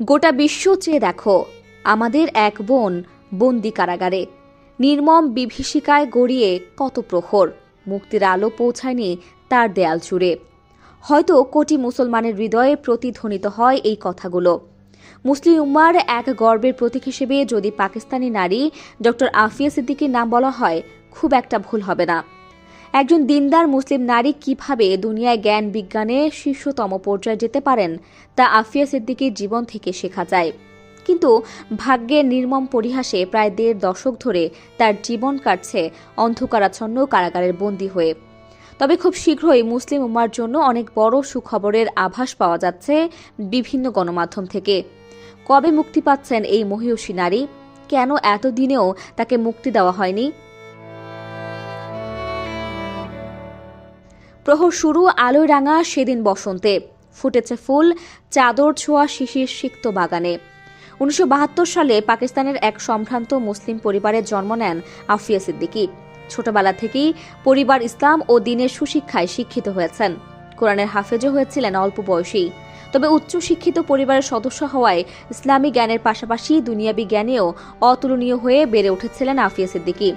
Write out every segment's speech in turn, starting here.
গোটা বিশ্ব চেয়ে দেখো, আমাদের এক বোন বন্দি কারাগারে। নির্মম বিভীষিকায় গড়িয়ে কত প্রহর, মুক্তির আলো পৌঁছায়নি তার দেয়াল জুড়ে হয়তো কোটি মুসলমানের হৃদয়ে প্রতিধ্বনিত হয় এই কথাগুলো। মুসলিম উম্মার এক গর্বের প্রতীক হিসেবে যদি পাকিস্তানি নারী ডক্টর আফিয়া সিদ্দিকীর নাম বলা হয়, খুব একটা ভুল হবে না। একজন দিনদার মুসলিম নারী কীভাবে দুনিয়ায় জ্ঞান, বিজ্ঞানে শীর্ষতম পর্যায়ে যেতে পারেন, তা আফিয়া সিদ্দিকীর জীবন থেকে শেখা যায়। কিন্তু ভাগ্যের নির্মম পরিহাসে প্রায় দেড় দশক ধরে তার জীবন কাটছে অন্ধকারাচ্ছন্ন কারাগারের বন্দী হয়ে। তবে খুব শীঘ্রই মুসলিম উম্মার জন্য অনেক বড় সুখবরের আভাস পাওয়া যাচ্ছে বিভিন্ন গণমাধ্যম থেকে। কবে মুক্তি পাচ্ছেন এই মহিষী নারী? কেন এতদিনেও তাকে মুক্তি দেওয়া হয়নি? প্রহর শুরু আলোয় রাঙা সেদিন বসন্তে। ফুটেছে ফুল, চাদর ছোঁয়া শিশির সিক্ত বাগানে। উনিশশো বাহাত্তর সালে পাকিস্তানের এক সম্ভ্রান্ত মুসলিম পরিবারে জন্ম নেন আফিয়া সিদ্দিকী। ছোটবেলা থেকেই পরিবার ইসলাম ও দিনের সুশিক্ষায় শিক্ষিত হয়েছেন। কোরআনের হাফেজও হয়েছিলেন অল্প বয়সেই। তবে উচ্চ শিক্ষিত পরিবারের সদস্য হওয়ায় ইসলামী জ্ঞানের পাশাপাশি দুনিয়াবী জ্ঞানেও অতুলনীয় হয়ে বেড়ে উঠেছিলেন আফিয়া সিদ্দিকী।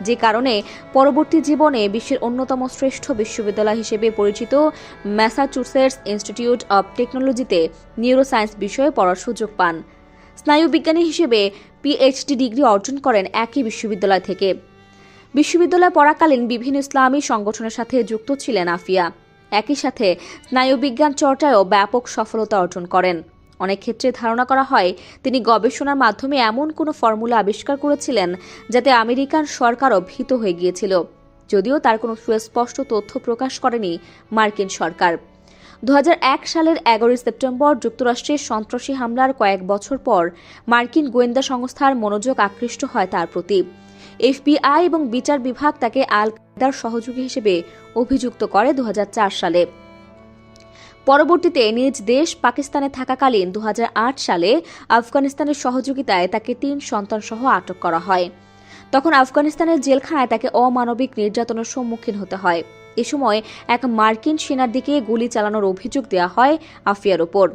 যে কারণে পরবর্তী জীবনে বিশ্বের অন্যতম শ্রেষ্ঠ বিশ্ববিদ্যালয় হিসেবে পরিচিত ম্যাসাচুসেটস ইনস্টিটিউট অব টেকনোলজিতে নিউরোসায়েন্স বিষয়ে পড়ার সুযোগ পান। স্নায়ুবিজ্ঞানী হিসেবে পিএইচডি ডিগ্রি অর্জন করেন একই বিশ্ববিদ্যালয় থেকে। বিশ্ববিদ্যালয়ে পড়াকালীন বিভিন্ন ইসলামী সংগঠনের সাথে যুক্ত ছিলেন আফিয়া। একই সাথে স্নায়ুবিজ্ঞান চর্চায়ও ব্যাপক সফলতা অর্জন করেন। অনেক ক্ষেত্রে ধারণা করা হয়, তিনি গবেষণার মাধ্যমে এমন কোনো ফর্মুলা আবিষ্কার করেছিলেন যাতে আমেরিকান সরকারও ভীত হয়ে গিয়েছিল। যদিও তার কোনো সুস্পষ্ট তথ্য প্রকাশ করেনি মার্কিন সরকার। দু হাজার এক সালের এগারোই সেপ্টেম্বর যুক্তরাষ্ট্রের সন্ত্রাসী হামলার কয়েক বছর পর মার্কিন গোয়েন্দা সংস্থার মনোযোগ আকৃষ্ট হয় তার প্রতি। এফবিআই এবং বিচার বিভাগ তাকে আল কায়দার সহযোগী হিসেবে অভিযুক্ত করে দু হাজার চার সালে। পরবর্তীতে নিজ দেশ পাকিস্তানে থাকাকালীন দু হাজার আট সালে আফগানিস্তানের সহযোগিতায় তাকে তিন সন্তান সহ আটক করা হয়। তখন আফগানিস্তানের জেলখানায় তাকে অমানবিক নির্যাতনের সম্মুখীন হতে হয়। এ সময় এক মার্কিন সেনার দিকে গুলি চালানোর অভিযোগ দেওয়া হয় আফিয়ার ওপর।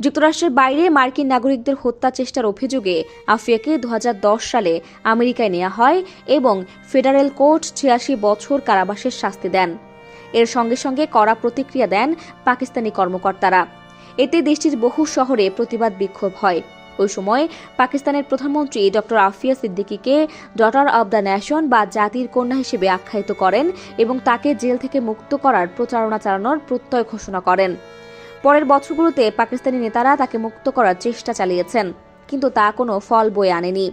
যুক্তরাষ্ট্রের বাইরে মার্কিন নাগরিকদের হত্যা চেষ্টার অভিযোগে আফিয়াকে দুহাজার দশ সালে আমেরিকায় নেওয়া হয় এবং ফেডারেল কোর্ট ছিয়াশি বছর কারাবাসের শাস্তি দেন। এর সঙ্গে সঙ্গে কড়া প্রতিক্রিয়া দেন পাকিস্তানি কর্মকর্তারা। এতে দেশটির বহু শহরে প্রতিবাদ বিক্ষোভ হয়। ওই সময় পাকিস্তানের প্রধানমন্ত্রী ডক্টর আফিয়া সিদ্দিকীকে ডটার অব দ্য ন্যাশন বা জাতির কন্যা হিসেবে আখ্যায়িত করেন এবং তাকে জেল থেকে মুক্ত করার প্রচারণা চালানোর প্রত্যয় ঘোষণা করেন। পরের বছরগুলোতে পাকিস্তানি নেতারা তাকে মুক্ত করার চেষ্টা চালিয়েছেন, কিন্তু তা কোনো ফল বয়ে আনেনি।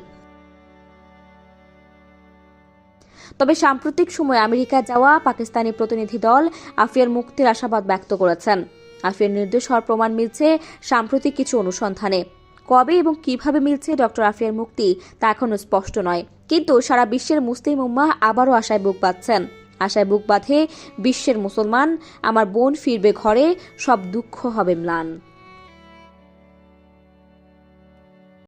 তবে সাম্প্রতিক সময়ে আমেরিকা যাওয়া পাকিস্তানি প্রতিনিধি দল আফিয়ার মুক্তির আশাবাদ ব্যক্ত করেছেন। আফিয়ার নির্দোষ হওয়ার প্রমাণ মিলছে সাম্প্রতিক কিছু অনুসন্ধানে। কবে এবং কীভাবে মিলছে ডক্টর আফিয়ার মুক্তি তা এখনও স্পষ্ট নয়। কিন্তু সারা বিশ্বের মুসলিম উম্মাহ আবারও আশায় বুক বাঁধছেন। আশায় বুক বাঁধে, বিশ্বের মুসলমান, আমার বোন ফিরবে ঘরে, সব দুঃখ হবে ম্লান।